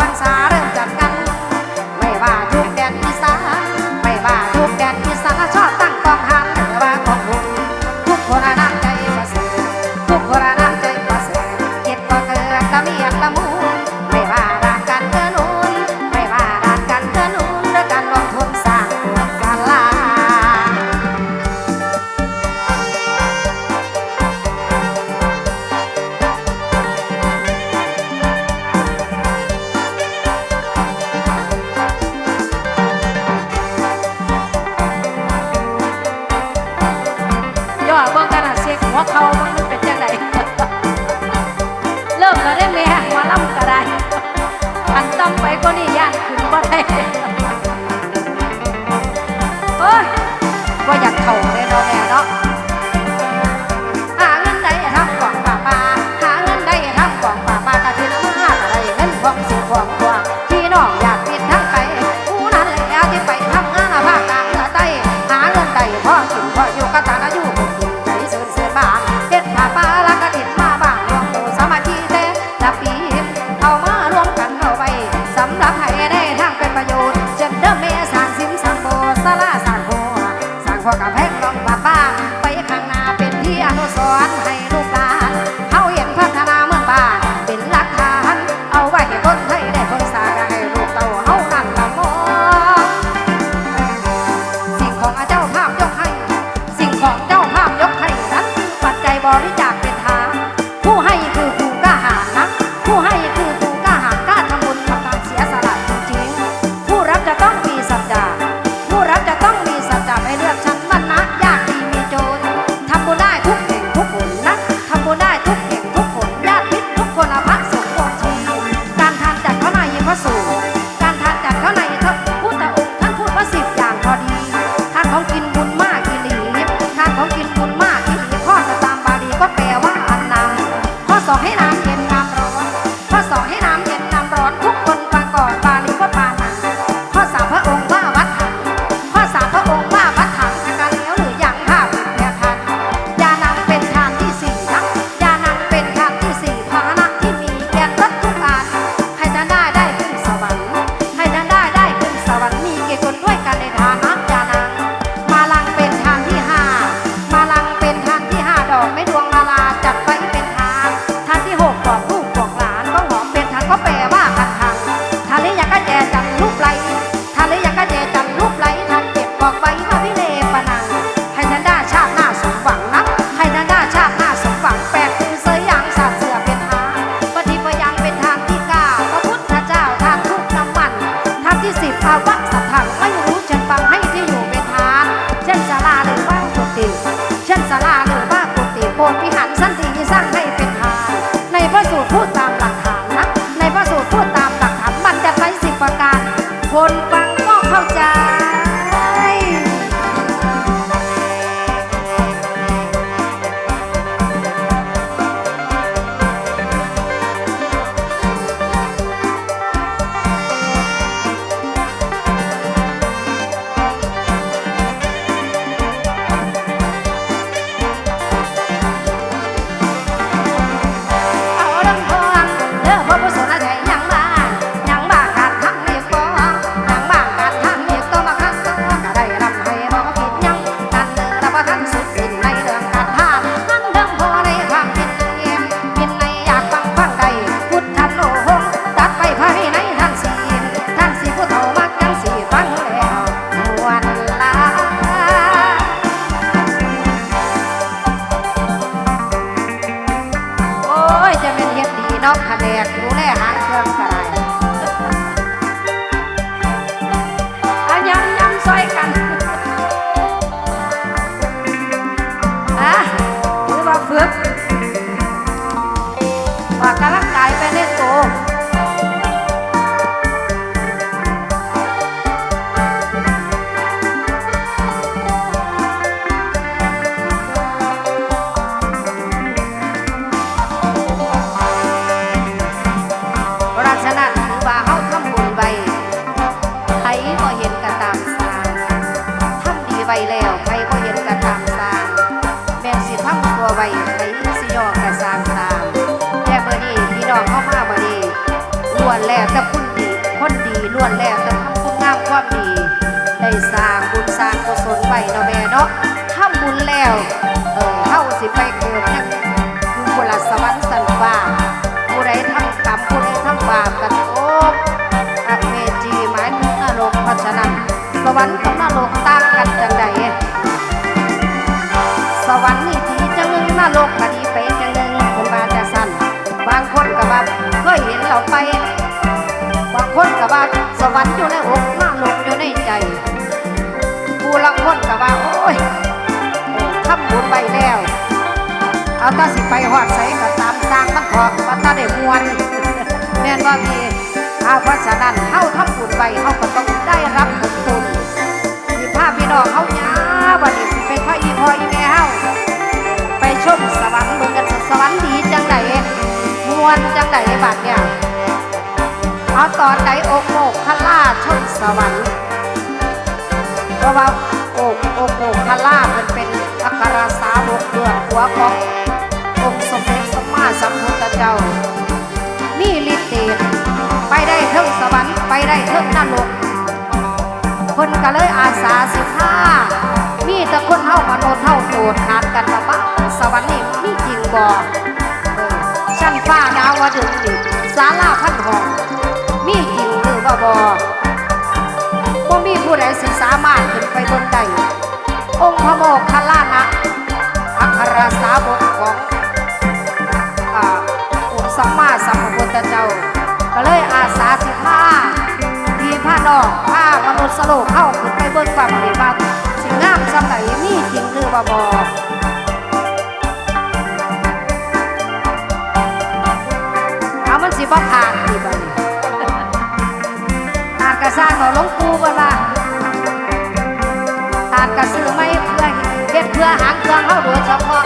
พรรษา ไปก็นี่ยากขึ้นบ่ได้ เคยเห็นเราไปบางคนก็ว่าสวรรค์อยู่ในอกนรกอยู่ในใจผู้ลังคนก็ว่าโอ้ยทำบุญไปแล้ว เอาตาสิไปหอดใส่ก็ตามสร้างมันเถาะว่าตาได้มวนแม่นว่าพี่เอาเพราะฉะนั้นเฮาทำบุญไปเฮาก็ต้องได้รับผลบุญมีภาพพี่น้องเขาหยาบัดนี้สิเป็นพ่ออีพออีแม่เฮาไปชมสวรรค์เบิ่งกันสวรรค์ดีจังได มวนจังไดบัดเนี่ยเอาตอนใดอกโมกขล่าชมสวรรค์เพราะว่าอกอกโมกขล่ามันเป็นอัครสาวกเบื้องหัวขององค์สมเด็จสมมาสัมพุทธเจ้ามีฤทธิ์เดชไปได้เทิงสวรรค์ไปได้เทิงนรกคนก็เลยอาสาสิบห้ามีแต่คนเท่ามโนเท่าโกรธขาดกันมาบ้าสวรรค์นี่มีจริงบ่ ขั้นฟ้าดาวดึงดิศาลาพันหองมีจริงหรือว่าบ่บ่มีผู้ใดสิสามารถขึ้นไปบนได้องค์พระโมคคัลลานะอัครสาวกขององค์สัมมาสัมพุทธเจ้า ก็เลยอาสาสิบห้าพี่ผ้านอกผ้ามนุษย์สโลกเข้าขึ้นไปเบิ่งความดีว่าสิงามสำไหนมีจริงหรือบ่บ่ บ่ผ่านดีบ่นี่ผ่านกระสร้างเราลงปูบ่ล่ะผ่านกระซื้อไม่เพื่อเฮ็ดเพื่อหางเครื่องเข้าโดยเฉพาะ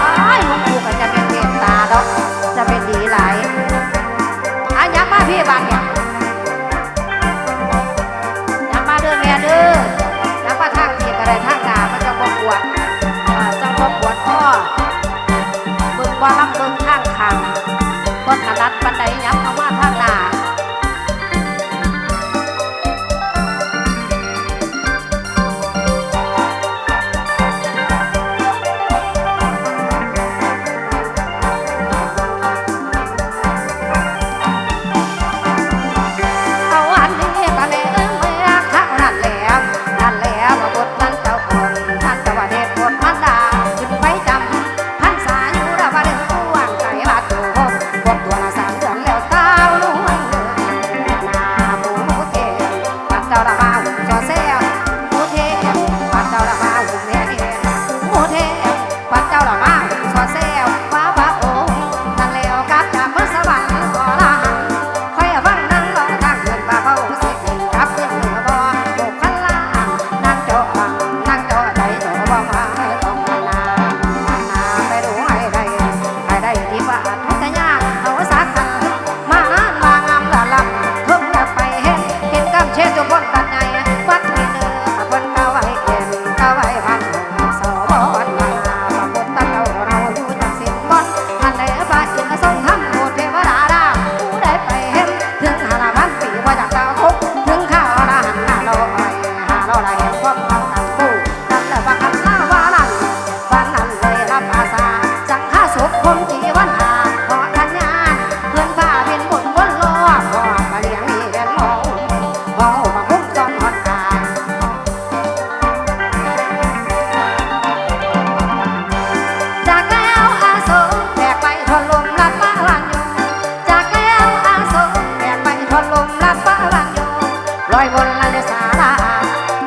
อ้ายหลวงปู่ก็จะเป็นเมตตาดอกจะเป็นดีหลายอะอยังมาพี่บางอย่างอย่ามาเด้อแม่เด้ออย่ามาทางเกียอะไรทางหนามันจะบ่ปวดอ่าจังบ่ปวดข้อเบิ่งว่ลำเบิ่งข้างขาง บ่ถนัดปันไดยับเข้า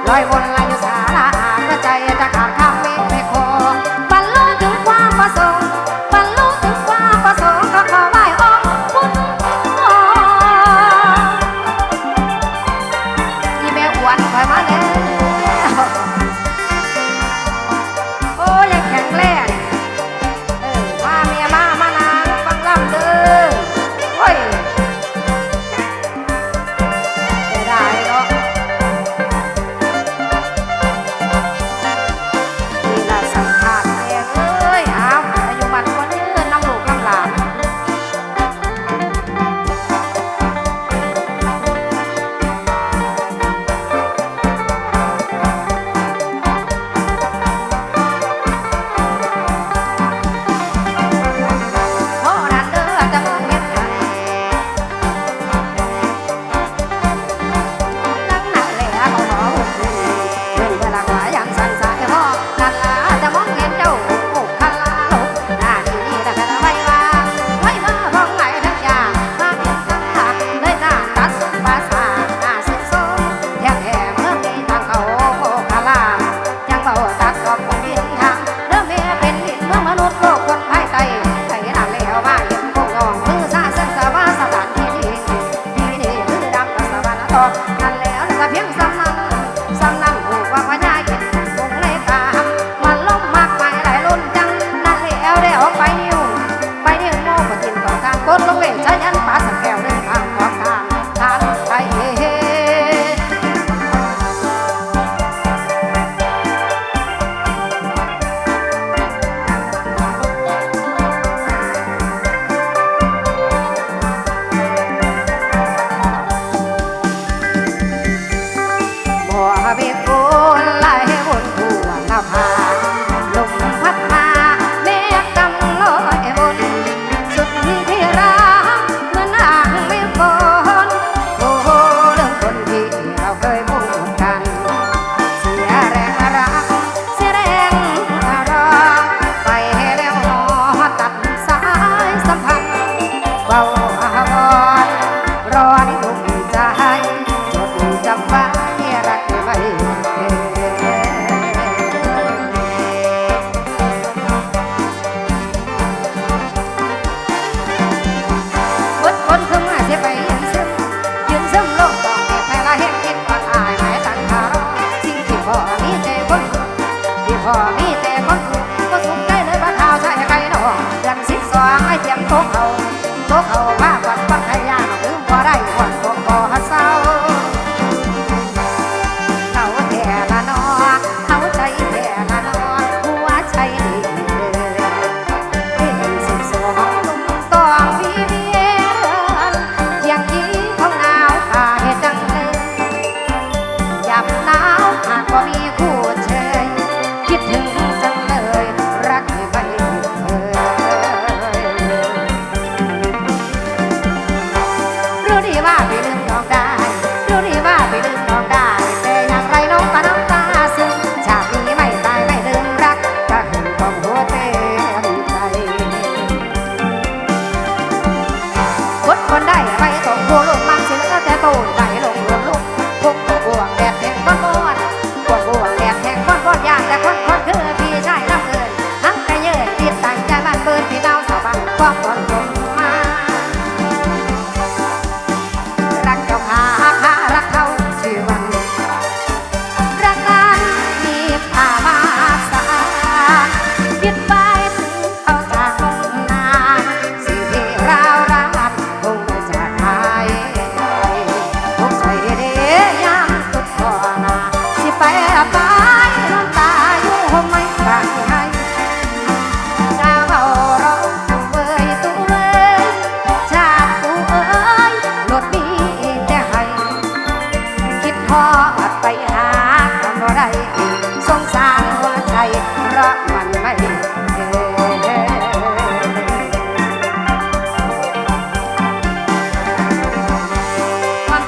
Live online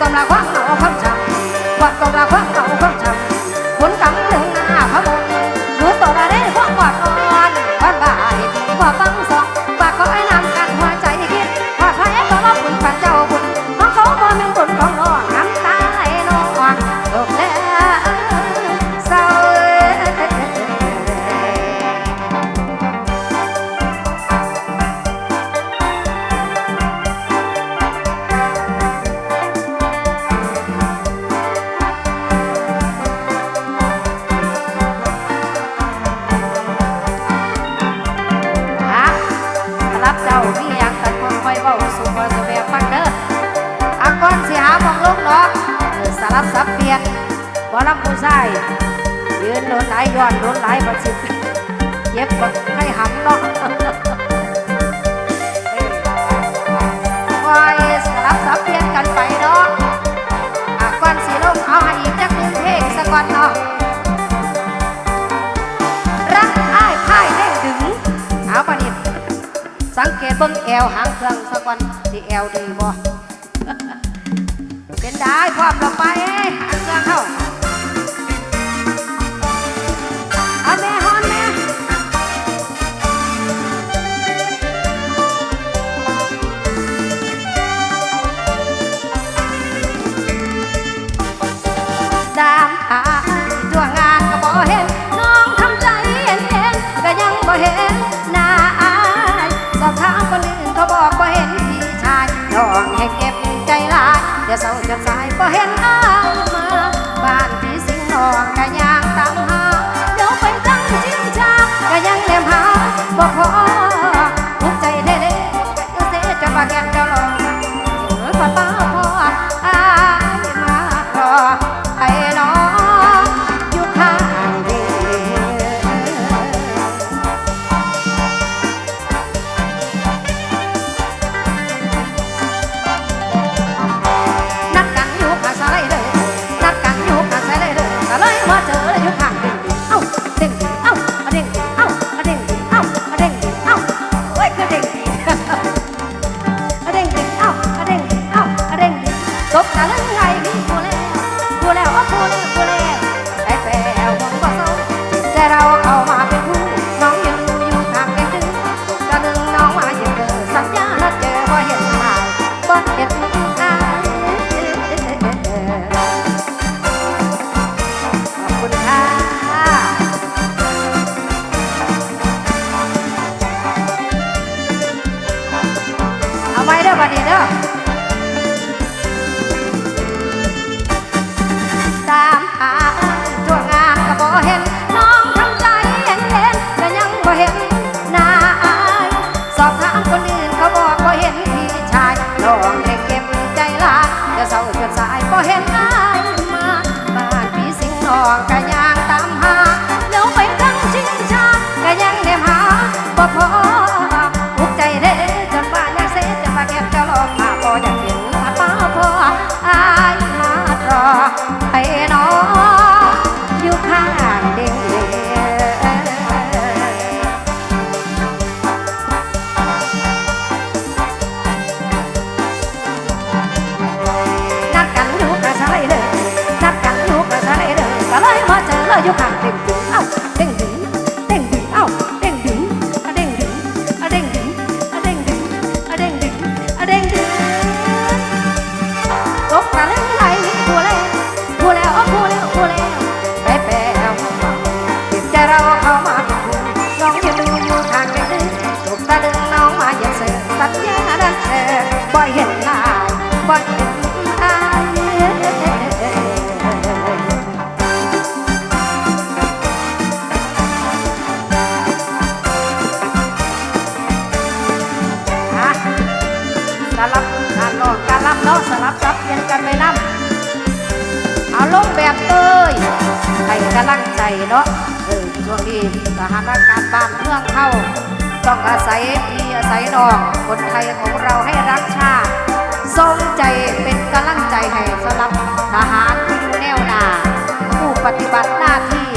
ความรักความเอความจำความความรัความ สลับสับเปียนบ่รับผู้ชายยืนโดนไหลย้อนโดนไหลประสิทธิ์เย็บบักไข้หำเนาะคอยสลับสับเปียนกันไปเนาะอะก่อนสีลมเอาให้อีกจักหนึ่งเพลงสะกก่อนเนาะรักอ้ายพ่ายแห่งดึงเอาปะนิดสังเกตเบิ้งแอวหางเครื่องสะกก่อนสิแอวดีบ่ ได้ความเราไปเรื่องเข้า องคนไทยของเราให้รักชาติทรงใจเป็นกำลังใจให้สำหรับทหารที่อยู่แนวหน้าผู้ปฏิบัติหน้าที่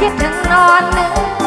คิดถึงนอนนึก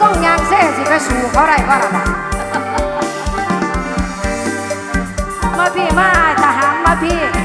ส่งยางเส้สิไปสู่เขาได้ก็ระดับมาพี่มาทหางมาพี่